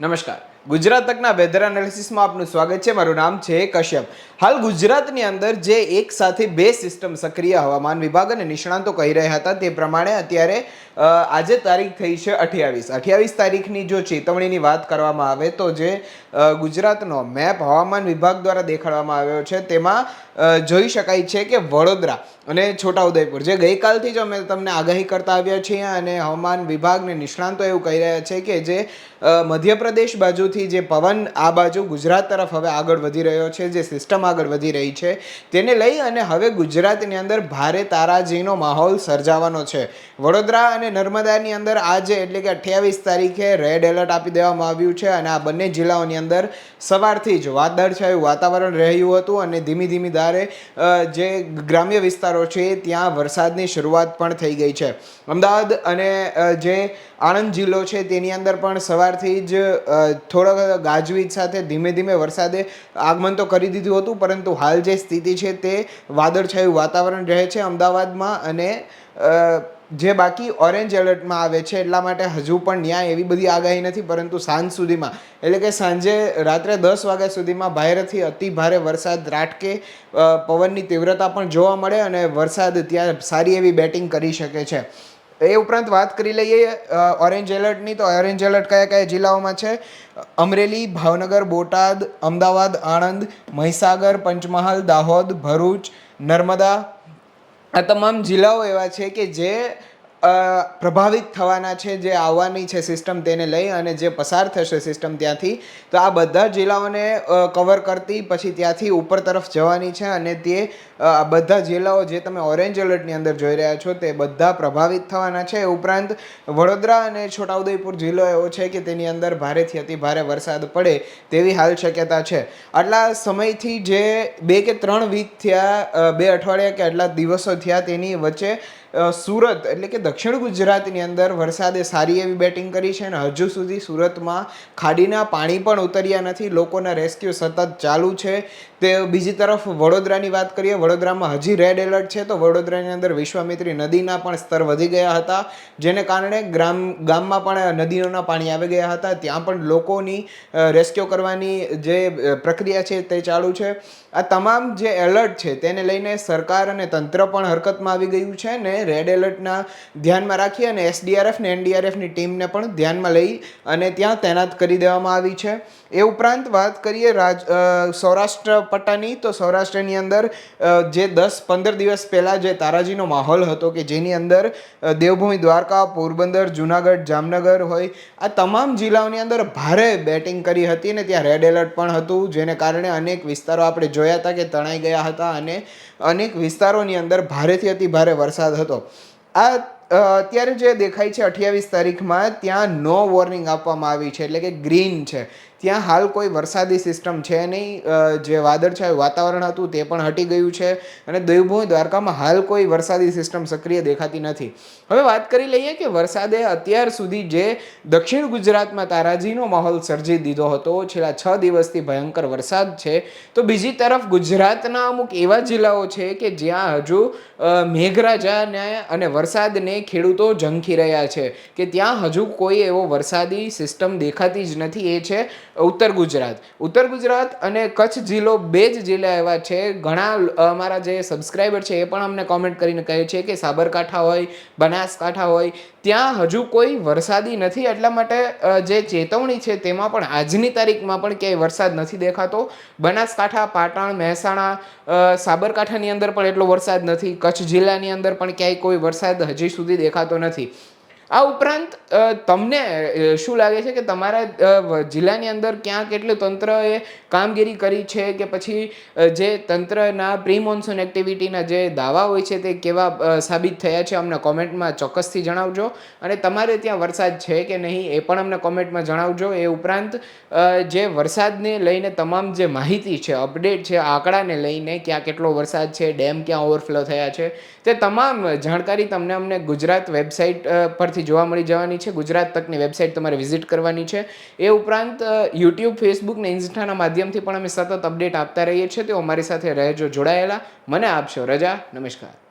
નમસ્કાર. ગુજરાત તકના વેધર એનાલિસિસમાં આપનું સ્વાગત છે. મારું નામ છે કશ્યપ. હાલ ગુજરાતની અંદર જે એક સાથે બે સિસ્ટમ સક્રિય હવામાન વિભાગ અને નિષ્ણાંતો કહી રહ્યા હતા તે પ્રમાણે અત્યારે આજે તારીખ થઈ છે અઠ્યાવીસ. અઠ્યાવીસ તારીખની જો ચેતવણીની વાત કરવામાં આવે તો જે ગુજરાતનો મેપ હવામાન વિભાગ દ્વારા દેખાડવામાં આવ્યો છે તેમાં જોઈ શકાય છે કે વડોદરા અને છોટાઉદેપુર, જે ગઈકાલથી જ અમે તમને આગાહી કરતા આવ્યા છીએ અને હવામાન વિભાગને નિષ્ણાંતો એવું કહી રહ્યા છે કે જે મધ્યપ્રદેશ મધ્યપ્રદેશ બાજુથી જે પવન આ બાજુ ગુજરાત તરફ હવે આગળ વધી રહ્યો છે, જે સિસ્ટમ આગળ વધી રહી છે, તેને લઈ અને હવે ગુજરાતની અંદર ભારે તારાજીનો માહોલ સર્જાવાનો છે. વડોદરા અને નર્મદાની અંદર આજે એટલે કે અઠ્યાવીસ તારીખે રેડ એલર્ટ આપી દેવામાં આવ્યું છે અને આ બંને જિલ્લાઓની અંદર સવારથી જ વાદળછાયું વાતાવરણ રહ્યું હતું અને ધીમી ધીમી ધારે જે ગ્રામ્ય વિસ્તારો છે ત્યાં વરસાદની શરૂઆત પણ થઈ ગઈ છે. અમદાવાદ અને જે આણંદ જિલ્લો છે. તેની અંદર પણ સવારથી જ થોડોક ગાજવીજ સાથે ધીમે ધીમે વરસાદે આગમન તો કરી દીધું હતું, પરંતુ હાલ જે સ્થિતિ છે તે વાદળછાયું વાતાવરણ રહે છે અમદાવાદમાં અને જે બાકી ઓરેન્જ એલર્ટમાં આવે છે એટલા માટે હજુ પણ ન્યાય એવી બધી આગાહી નથી, પરંતુ સાંજ સુધીમાં, એટલે કે સાંજે રાત્રે દસ વાગ્યા સુધીમાં ભારેથી અતિ ભારે વરસાદ રાટકે પવનની તીવ્રતા પણ જોવા મળે અને વરસાદ ત્યાં સારી એવી બેટિંગ કરી શકે છે. એ ઉપરાંત વાત કરી લઈએ ઓરેન્જ એલર્ટની તો ઓરેન્જ એલર્ટ કયા કયા જિલ્લાઓમાં છે? અમરેલી, ભાવનગર, બોટાદ, અમદાવાદ, આણંદ, મહીસાગર, પંચમહાલ, દાહોદ, ભરૂચ, નર્મદા. આ તમામ જિલ્લાઓ એવા છે કે જે પ્રભાવિત થવાના છે, જે આવવાની છે સિસ્ટમ તેને લઈ અને જે પસાર થશે સિસ્ટમ ત્યાંથી, તો આ બધા જિલ્લાઓને કવર કરતી, પછી ત્યાંથી ઉપર તરફ જવાની છે અને તે આ બધા જિલ્લાઓ જે તમે ઓરેન્જ એલર્ટની અંદર જોઈ રહ્યા છો, તે બધા પ્રભાવિત થવાના છે. ઉપરાંત, વડોદરા અને છોટાઉદેપુર જિલ્લો એવો છે કે તેની અંદર ભારેથી અતિ ભારે વરસાદ પડે તેવી હાલ શક્યતા છે. આટલા સમયથી જે બે કે ત્રણ વીક થયા બે અઠવાડિયા કે આટલા દિવસો થયા તેની વચ્ચે સુરત એટલે કે દક્ષિણ ગુજરાતની અંદર વરસાદે સારી એવી બેટિંગ કરી છે અને હજુ સુધી સુરતમાં ખાડીના પાણી પણ ઉતર્યા નથી. લોકોના રેસ્ક્યુ સતત ચાલુ છે. તે બીજી તરફ વડોદરાની વાત કરીએ, વડોદરામાં હજી રેડ એલર્ટ છે. તો વડોદરાની અંદર વિશ્વામિત્રી નદીના પણ સ્તર વધી ગયા હતા, જેને કારણે ગ્રામ, ગામમાં પણ નદીઓના પાણી આવી ગયા હતા. ત્યાં પણ લોકોની રેસ્ક્યુ કરવાની જે પ્રક્રિયા છે તે ચાલુ છે. આ તમામ જે એલર્ટ છે, તેને લઈને સરકાર અને તંત્ર પણ હરકતમાં આવી ગયું છે ને રેડ એલર્ટના ધ્યાનમાં રાખી અને એસડીઆરએફ ને એનડીઆરએફની ટીમને પણ ધ્યાનમાં લઈ અને ત્યાં તૈનાત કરી દેવામાં આવી છે. એ ઉપરાંત વાત કરીએ રાજ સૌરાષ્ટ્ર પટ્ટાની, તો સૌરાષ્ટ્રની અંદર જે દસ પંદર દિવસ પહેલાં જે તારાજીનો માહોલ હતો કે જેની અંદર દેવભૂમિ દ્વારકા, પોરબંદર, જુનાગઢ, જામનગર હોય, આ તમામ જિલ્લાઓની અંદર ભારે બેટિંગ કરી હતી અને ત્યાં રેડ એલર્ટ પણ હતું, જેને કારણે અનેક વિસ્તારો આપણે જોયા હતા કે તણાઈ ગયા હતા અને અનેક વિસ્તારોની અંદર ભારેથી અતિ ભારે વરસાદ હતો. આ અત્યારે જે દેખાય છે અઠ્યાવીસ તારીખમાં, ત્યાં નો વોર્નિંગ આપવામાં આવી છે, એટલે કે ગ્રીન છે. ત્યાં હાલ કોઈ વરસાદી સિસ્ટમ છે નહીં. જે વાદળછાયું વાતાવરણ હતું તે પણ હટી ગયું છે અને દેવભૂમિ દ્વારકામાં હાલ કોઈ વરસાદી સિસ્ટમ સક્રિય દેખાતી નથી. હવે વાત કરી લઈએ કે વરસાદે અત્યાર સુધી જે દક્ષિણ ગુજરાતમાં તારાજીનો માહોલ સર્જી દીધો હતો, છેલ્લા છ દિવસથી ભયંકર વરસાદ છે. તો બીજી તરફ ગુજરાતના અમુક એવા જિલ્લાઓ છે કે જ્યાં હજુ મેઘરાજાને અને વરસાદને ખેડૂતો ઝંખી રહ્યા છે, કે ત્યાં હજુ કોઈ એવો વરસાદી સિસ્ટમ દેખાતી જ નથી. એ છે ઉત્તર ગુજરાત. ઉત્તર ગુજરાત અને કચ્છ જિલ્લો બે જ જિલ્લા એવા છે. ઘણા અમારા જે સબસ્ક્રાઈબર છે એ પણ અમને કોમેન્ટ કરીને કહે છે કે સાબરકાંઠા હોય, બનાસકાંઠા હોય, ત્યાં હજુ કોઈ વરસાદી નથી. એટલા માટે જે ચેતવણી છે તેમાં પણ આજની તારીખમાં પણ ક્યાંય વરસાદ નથી દેખાતો. બનાસકાંઠા, પાટણ, મહેસાણા સાબરકાંઠાની અંદર પણ એટલો વરસાદ નથી. કચ્છ જિલ્લાની અંદર પણ ક્યાંય કોઈ વરસાદ હજી સુધી દેખાતો નથી. આ ઉપરાંત તમને શું લાગે છે કે તમારા જિલ્લાની અંદર ક્યાં કેટલું તંત્રએ કામગીરી કરી છે કે પછી જે તંત્રના પ્રી મોન્સૂન એક્ટિવિટીના જે દાવા હોય છે તે કેવા સાબિત થયા છે અમને કોમેન્ટમાં ચોક્કસથી જણાવજો. અને તમારે ત્યાં વરસાદ છે કે નહીં એ પણ અમને કોમેન્ટમાં જણાવજો. એ ઉપરાંત જે વરસાદને લઈને તમામ જે માહિતી છે અપડેટ છે આંકડાને લઈને ક્યાં કેટલો વરસાદ છે ડેમ ક્યાં ઓવરફ્લો થયા છે તે તમામ જાણકારી તમને અમને ગુજરાત વેબસાઇટ અ, પરથી જોવા મળી જવાની છે. ગુજરાત તકની વેબસાઇટ તમારે વિઝિટ કરવાની છે. એ ઉપરાંત યુટ્યુબ, ફેસબુક ને ઇન્સ્ટાના માધ્યમથી પણ અમે સતત અપડેટ આપતા રહીએ છીએ. તો અમારી સાથે રહેજો, જોડાયેલા. મને આપશો રજા. નમસ્કાર.